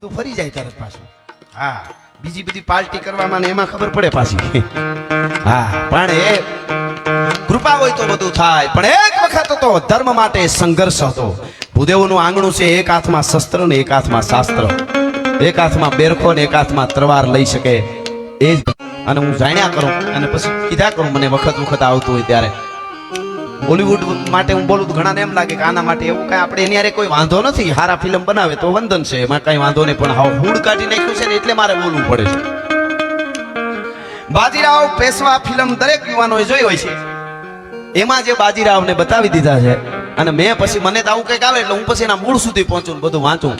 તું ફરી જાય તરત પાછું. હા, બીજી બધી પાર્ટી કરવામાં એમાં ખબર પડે પાછી. હા, પણ એ કૃપા હોય તો બધું થાય, પણ એક વખત તો ધર્મ માટે સંઘર્ષ હતો. ભૂદેવનું આંગણું છે એક હાથમાં શસ્ત્ર ને એક હાથમાં શાસ્ત્ર. એક હાથમાં બેરખો ને એક હાથમાં તરવાર લઈ શકે. એ અને હું જાણ્યા કરું, અને પછી કીધા કરું, મને વખત વખત આવતું હોય ત્યારે. બોલિવૂડ માટે હું બોલું ઘણાને એમ લાગે કે આના માટે એવું કાંઈ આપણે એની હારે કોઈ વાંધો નથી. હારા ફિલ્મ બનાવે તો વંદન છે. એમાં કાંઈ વાંધો નહીં, પણ હાવ હુડ કાઢી નાખ્યું છે ને એટલે મારે બોલવું પડે છે. બાજીરાવ પેશવા ફિલ્મ દરેક યુવાનોએ જોઈ હોય છે. એમાં જે બાજીરાવને બતાવી દીધા છે અને મેં પછી મને તો આવું કંઈક આવે એટલે હું પછી એના મૂળ સુધી પહોંચું બધું વાંચું.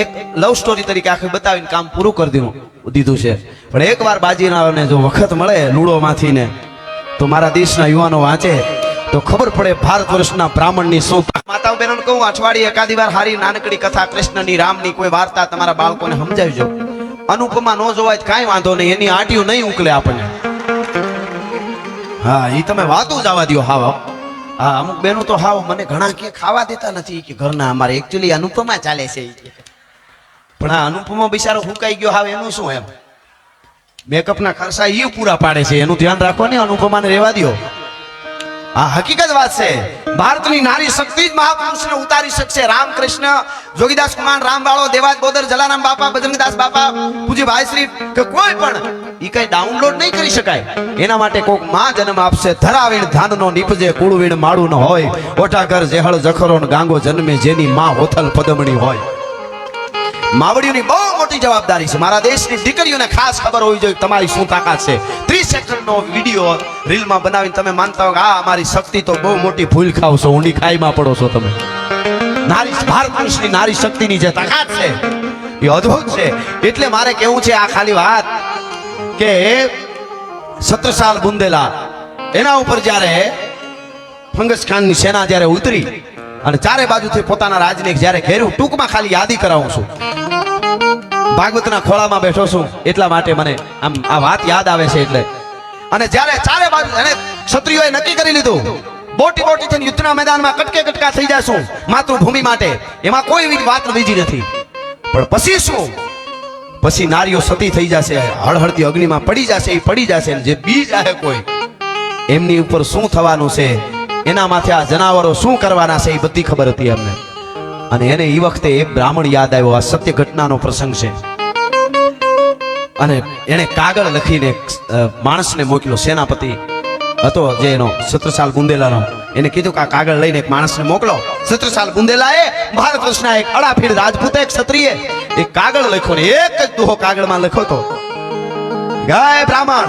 એક લવ સ્ટોરી તરીકે આખી બતાવીને કામ પૂરું કરી દીધું દીધું છે. પણ એકવાર બાજીરાવને જો વખત મળે લૂડોમાંથી ને તો મારા દેશના યુવાનો વાંચે તો ખબર પડે ભારત વર્ષના બ્રાહ્મણની શું માતાઓ બહેનોને કહું અઠવાડિયે એકાદી વાર હારી નાનકડી કથા કૃષ્ણની રામની કોઈ વાર્તા તમારા બાળકોને સમજાવજો. અનુપમા ન જોવાય કાંઈ વાંધો નહીં એની આટીઓ નહીં ઉકલે આપણને. હા એ તમે વાતો જ આવવા દ્યો હાવ હા અમુક બહેનો તો હાવ મને ઘણા કે ખાવા દેતા નથી કે ઘરના અમારે. એકચ્યુઅલી અનુપમા ચાલે છે. પણ આ અનુપમા બિચારો હુકાઈ ગયો હાવ એનું શું એમ? મેકઅપના ખર્ચા એ પૂરા પાડે છે. એનું ધ્યાન રાખો ને અનુપમાને રહેવા દો આ હકીકત વાત છે. ભારતની નારી શક્તિ જ મહાપુરુષને ઉતારી શકશે. રામકૃષ્ણ, જોગીદાસ કુમાર, રામવાળો, દેવાજ બોદર, જલારામ બાપા, બજરંગદાસ બાપા પૂજ્ય ભાઈશ્રી કે કોઈ પણ એ કઈ ડાઉનલોડ નહીં કરી શકાય. એના માટે કોકમાં જન્મ આપશે. ધરાવીણ ધાનનો નીપજે, કુળવીણ માળું ન હોય. ઓઠાઘર, જેહળ જખરો ગાંગો જન્મે જેની માં હોથલ પદમણી હોય. માવડીઓની બહુ મોટી જવાબદારી છે. મારા દેશની દીકરીઓને ખાસ ખબર હોવી જોઈએ તમારી શું તાકાત છે. ત્રીસ સેકન્ડનો વીડિયો રીલમાં બનાવીને તમે માનતા હો કે આ અમારી શક્તિ તો બહુ મોટી ભૂલ ખાવ છો, ઊંડી ખાઈમાં પડો છો તમે. નારી ભારત દેશની નારી શક્તિની જે તાકાત છે, એ અદ્ભુત છે. એટલે મારે કેવું છે આ ખાલી વાત કે સત્રસાલ બુંદેલા, એના ઉપર જ્યારે ફંગસ ખાનની સેના જ્યારે ઉતરી અને ચારે બાજુથી પોતાના રાજને જ્યારે ઘેર્યું ટૂંકમાં ખાલી યાદી કરાવું છું. ભાગવતના ખોળામાં બેઠો છું. એટલા માટે મને આમ આ વાત યાદ આવે છે એટલે. અને જ્યારે ચારે બાજુ અને ક્ષત્રિયોએ નક્કી કરી લીધું. બોટી બોટી થઈને યુદ્ધના મેદાનમાં કટકે કટકા થઈ જશું માતૃભૂમિ માટે. એમાં કોઈ એવી વાત બીજી નથી. પણ પછી શું? પછી નારીઓ સતી થઈ જશે, હળહળતી અગ્નિમાં પડી જશે, એ પડી જશે જે બી જાય કોઈ. એમની ઉપર શું થવાનું છે? એના માથે આ જનાવરો શું કરવાના છે એ બધી ખબર હતી અમને અને એને એ વખતે એક બ્રાહ્મણ યાદ આવ્યો, આ સત્ય ઘટનાનો પ્રસંગ છે. અને એણે કાગળ લખીને માણસને મોકલ્યો, સેનાપતિ હતો જે એનો સત્રસાલ બુંદેલાનો. એને કીધું કે આ કાગળ લઈને એક માણસને મોકલો. સત્રસાલ બુંદેલાએ ભારત વર્ષના એક અડાફીડ રાજપૂત, એક ક્ષત્રિય એ કાગળ લખ્યો ને એક જ દુહો કાગળમાં લખ્યો તો ગાય બ્રાહ્મણ.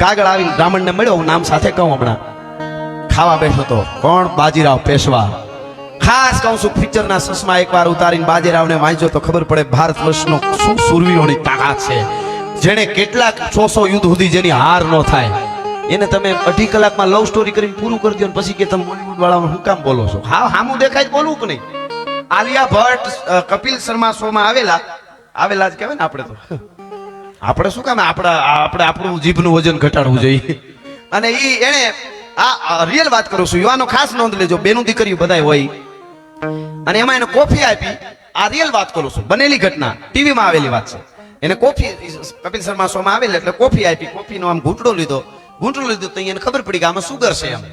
કાગળ આવીને બ્રાહ્મણને મળ્યો, હું નામ સાથે કહું હમણાં. ખાવા બેઠો તો કોણ બાજીરાવ પેશવા? ખાસ કહું છું ફીચરના સસમા એકવાર ઉતારીને બાજીરાવને વાંચ્યો તો ખબર પડે ભારત વર્ષનો શું સુરવીરોની તાકાત છે. જેણે કેટલાક સોસો યુદ્ધ સુધી જેની હાર ન થાય. એને તમે અઢી કલાકમાં લવ સ્ટોરી કરીને પૂરું કરી દો પછી કે તમે બોલિવૂડ વાળામાં શું કામ બોલો છો? હા, હામું દેખાય બોલવું કે નહીં? આલિયા ભટ્ટ કપિલ શર્મા શોમાં આવેલા. આવેલા જ કહેવાય ને આપણે તો. આપણે શું કામ? આપણા, આપણે, આપણું જીભનું વજન ઘટાડવું જોઈએ. અને એ એણે આ રિયલ વાત કરું છું. યુવાનો ખાસ નોંધ લેજો. બેનું દીકરીઓ બધાય હોય. અને એમાં એને કોફી આપી, આ રિયલ વાત કરું છું. બનેલી ઘટના. ટીવીમાં આવેલી વાત છે. એને કોફી, કપિલ શર્મા શોમાં આવેલી, એટલે કોફી આપી, કોફીનો આમ ઘૂંટડો લીધો. ઘૂંટડો લીધો તો એને ખબર પડી કે આમાં સુગર છે એમ.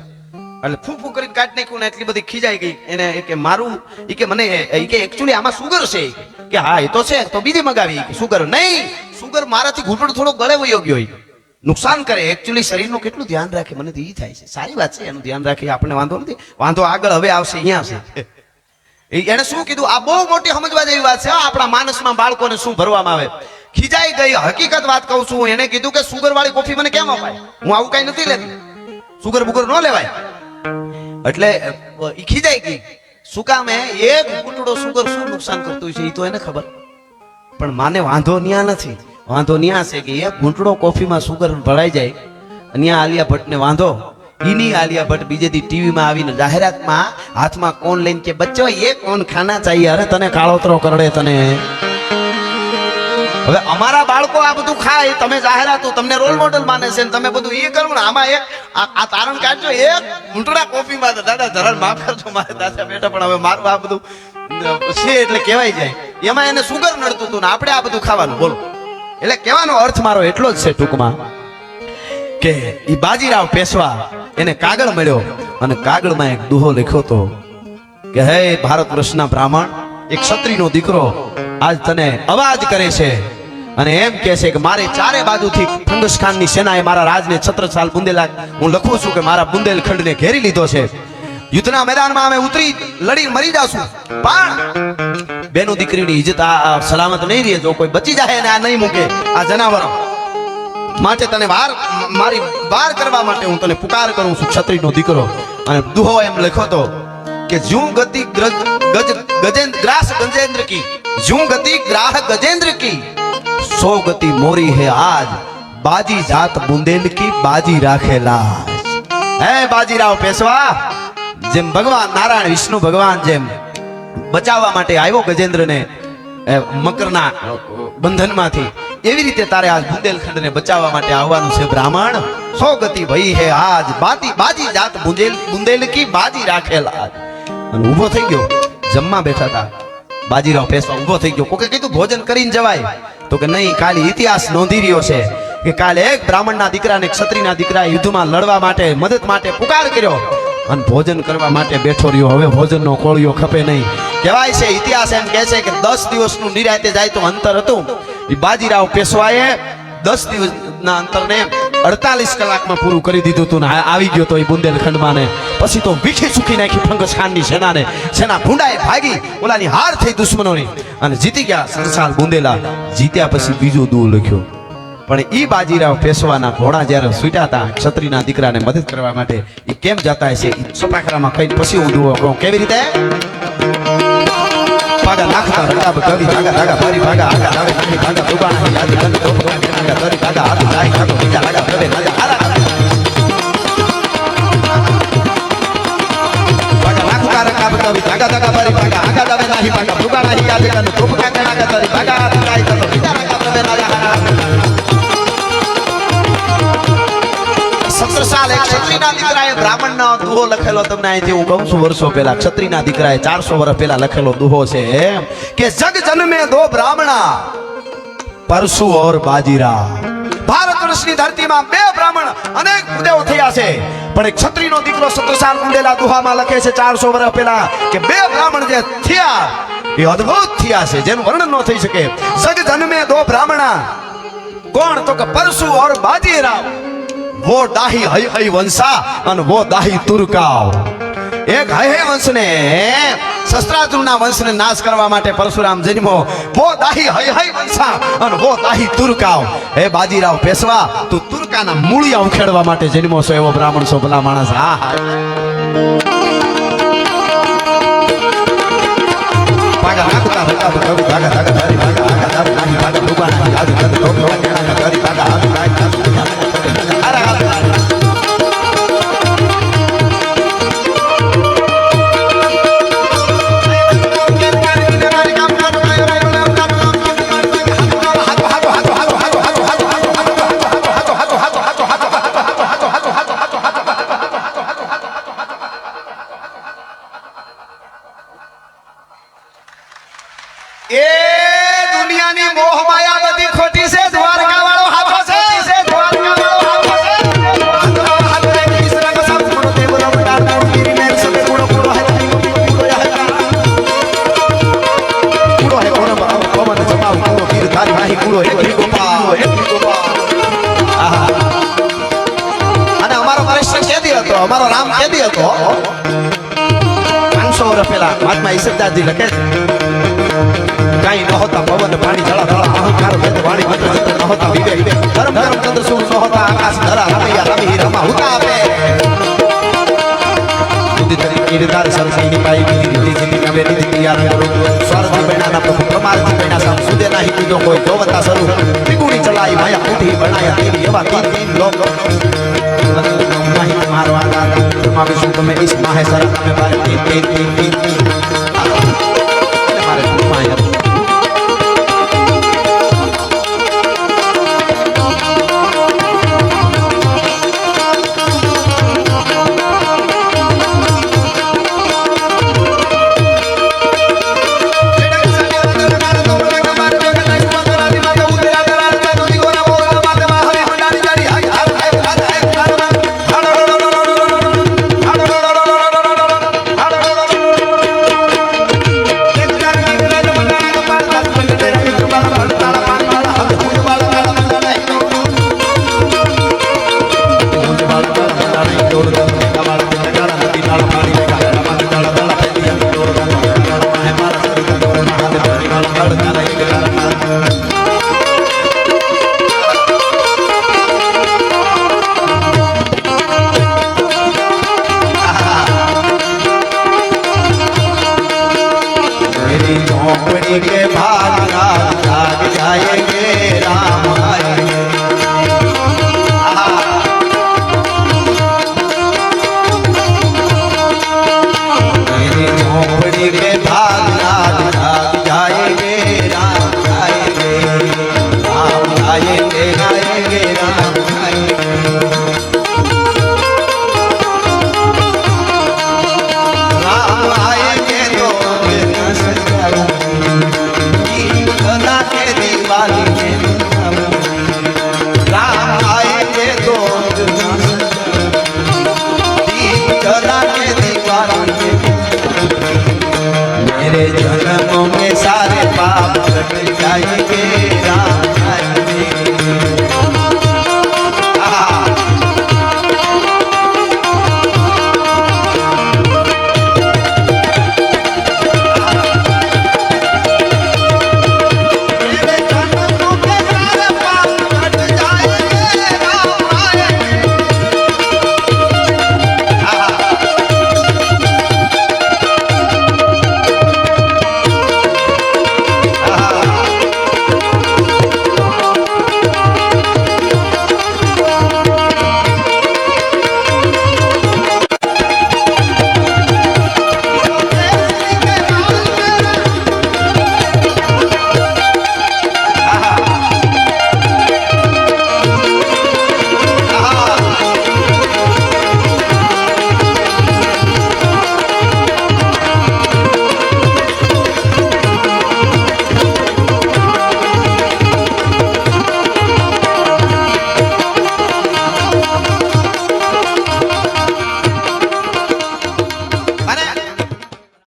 એટલે ફૂ ફૂ કરીને કાઢ નાખ્યું ને એટલી બધી ખીજાઈ ગઈ. એને કે મારું એ કે મને, એ કે એકચ્યુઅલી આમાં સુગર છે. કે. હા, એ તો છે, તો બીજી મગાવી. સુગર નહીં. સુગર મારાથી ઘૂંટડો થોડો ગળે વયો ગયો. નુકસાન કરે. એકચ્યુઅલી શરીરનું કેટલું ધ્યાન રાખે? મને તો એ થાય છે. સારી વાત છે, એનું ધ્યાન રાખે. આપણને વાંધો નથી. વાંધો આગળ હવે આવશે, અહીંયા આવશે. એને શું કીધું? આ બહુ મોટી સમજવા જેવી વાત છે આપણા માનસમાં બાળકોને શું ભરવામાં આવે? ખીજાઈ ગઈ, હકીકત વાત કહું છું. એને કીધું કે સુગર વાળી કોફી મને કેમ અપાય? હું આવું કઈ નથી લેતી. સુગર બુગર ન લેવાય. એટલે એ ખીજાઈ ગઈ. શું કામ એક ઘૂંટડો સુગર શું નુકસાન કરતું છે? એ તો એને ખબર. પણ માને વાંધો ન્યા નથી. વાંધો ન્યા છે કે એક ઘૂંટડો કોફીમાં સુગર ભરાઈ જાય, ન્યા આલિયા ભટ્ટને વાંધો. ઈની આલિયા ભટ્ટ બીજે દી ટીવીમાં આવીને જાહેરાતમાં હાથમાં કોણ લઈને કે, બચ્ચો, એ કોણ ખાના ચાહીએ અરે તને કાળોતરો કરડે તને. હવે અમારા બાળકો આ બધું ખાય, તમે જાહેરાતો, તમને રોલ મોડલ માને છે તમે બધું એ કરો ને, આમાં એક આ તારણ કાઢજો, એક ઘૂંટડા કોફીમાં દાદા, જરા માફ કરજો, મારે દાદા બેટા, પણ હવે મારું આ બધું છે એટલે કહેવાય જાય. એમાં એને સુગર નડતું હતું ને, આપણે આ બધું ખાવાનું, બોલો. એટલે કહેવાનો અર્થ મારો એટલો જ છે ટૂંકમાં કે એ બાજીરાવ પેશવા એને કાગળ મળ્યો અને કાગળમાં એક દુહો લખ્યો હતો કે, હે ભારત વર્ષના બ્રાહ્મણ, એક ક્ષત્રિયનો દીકરો આજ તને અવાજ કરે છે અને એમ કહે છે કે મારે ચારે બાજુથી ફંગસ ખાનની સેનાએ મારા રાજને છત્રસાલ બુંદેલા, હું લખું છું કે મારા બુંદેલખંડને ઘેરી લીધો છે. યુદ્ધના મેદાનમાં અમે ઉતરી લડી, મરી જાશું. પણ બેનું દીકરીની ઇજ્જત આ સલામત નહીં રહે, જો કોઈ બચી જાય અને આ નહીં મૂકે, આ જનાવરો. માટે તને વાર, મારી વાર કરવા માટે હું તને પુકાર કરું છું, ક્ષત્રિયનો દીકરો. અને દુહો એમ લખ્યો તો કે જું ગતિ ગ્રજ, ગજ, ગજેન્દ્ર, ગ્રાસ ગજેન્દ્ર કી જું ગતિ ગ્રાહ ગજેન્દ્ર કી, સો ગતિ મોરી હે આજ, બાજી જાત બુંદેલ કી, બાજી રાખેલા હે બાજીરાવ પેશવા, જેમ ભગવાન, નારાયણ, વિષ્ણુ ભગવાન જેમ બચાવવા માટે આવ્યો ગજેન્દ્રને મકરના બંધનમાંથી. એવી રીતે તારે આજ બુંદેલખંડને બચાવવા માટે આવવાનું છે બ્રાહ્મણ? સો ગતિ ભઈ હે આજ. બાતી બાજી જાત બુંદેલ બુંદેલ કી બાજી રાખેલા અને ઊભો થઈ ગયો. જમવા બેઠા હતા બાજીરાવ પેશવા ઊભો થઈ ગયો. કોકે કીધું, ભોજન કરીને જવાય. તો કે, નહીં, કાલે ઇતિહાસ નોંધી રહ્યો છે કે કાલે એક બ્રાહ્મણના દીકરાને ક્ષત્રિયના દીકરા યુદ્ધમાં લડવા માટે, મદદ માટે પુકાર કર્યો. અને ભોજન કરવા માટે બેઠો રહ્યો. હવે ભોજનનો કોળિયો ખપે નહીં. કહેવાય છે, ઇતિહાસ એમ કહે છે કે દસ દિવસનું નિરાતે જાય તો અંતર હતું. એ બાજીરાવ પેશવાએ દસ દિવસના અંતરને અડતાલીસ કલાકમાં પૂરું કરી દીધું હતું ને આવી ગયો તો એ બુંદેલખંડમાં ને. પછી તો વીખી સુખી નાખી ફંગસ ખાનની સેનાને. સેના ભૂંડાએ ભાગી, ઓલાની હાર થઈ દુશ્મનોની. અને જીતી ગયા સંસાર બુંદેલા. જીત્યા પછી બીજું દૂર લખ્યું. પણ એ બાજીરાવ પેશવાના ઘોડા જ્યારે છૂટ્યા હતા, ક્ષત્રિયના દીકરાને મદદ કરવા માટે એ કેમ જતા હશે સપાખરામાં કઈ પછી દુઓ કેવી રીતે? પાગા નાખતા રકાબ કવિ ભાગા ભાગા ભારી ભાગા આગા આવે નાની ભાગા દુબાણા યાદ ગન તો ભાગા તરી ભાગા હાથ લાઈ કાકો બીજા લાગા પ્રભે નાજા હારા ભાગા નાખતા રકાબ કવિ ભાગા ભાગા ભારી ભાગા આગા આવે નાહી ભાગા દુબાણા યાદ ગન તો ભાગા નાગા તરી ભાગા હાથ લાઈ કાકો બીજા લાગા નાજા લખેલો. તમને ચારસો વર્ષ પહેલા કે, જગ જન્મે પરશુ ઓર બાજીરા. ભારત વર્ષની બે બ્રાહ્મણ અનેક ઉદેવ દીકરો સત્રસાર કુંડેલા દુહામાં લખે છે ચારસો વર્ષ પહેલા કે, બે બ્રાહ્મણ જે થયા, એ અદ્ભુત થયા છે, જેનું વર્ણન ન થઈ શકે. સગ જન્મે દો બ્રાહ્મણા. કોણ? તો કે પરશુ ઓર બાજીરાવ વો દાહી હૈ હૈ વંશા અને વો દાહી તુરકાવ એક હૈ હૈ વંશને શસ્ત્રાજુના વંશને નાશ કરવા માટે પરશુરામ જન્મો વો દાહી હૈ હૈ વંશા અને વો દાહી તુરકાવ હે બાજીરાવ પેશવા તું તુરકાના મૂળિયા ઉખેડવા માટે જન્મો છો એવો બ્રાહ્મણ છો ભલા માણસ હા હા ભાગા ભાગા ભાગા ભાગા ભાગા ભાગા ભાગા ભાગા ભાગા ભાગા ભાગા ભાગા ભાગા ભાગા એ દુનિયાની મોહ માયા બધી ખોટી છે દ્વારકા વાળો હાથો છે. દ્વારકા વાળો હાથો અને અમારો પરેશ કેદી હતો? અમારો રામ કેદી હતો? પાંચસો વર્ષ પહેલા મહાત્મા ઈશ્વરદાસજી લખે છે. કાંઈ નહોતા પવન પાણી જળા ધળા અહંકાર ભેદ વાણી મંત્ર મંત્ર નહોતા વિવેક ધર્મ ધર્મ ચંદ્ર સૂર્ય નહોતા આકાશ ધરા રમૈયા રમી રમા હુતા આપે બુદ્ધિ તરી કીર્તાર સરસૈની પાઈ બીજી રીતિ જીતી નવે રીતિ તૈયાર કરો સ્વરથી બૈનાના પ્રભુ પ્રમારથી બૈના સમ સુદે નાહી બીજો કોઈ જોવતા સરું ત્રિગુણી ચલાઈ માયા બુદ્ધિ બનાયા તેરી એવા તીન તીન લોક નહીં મારો આધારમાં વિષ્ણુ તમે ઈશ માહે સર તમે મારે તીન તીન તીન તીન झोपड़ी के भाग रात जाग जाएंगे राम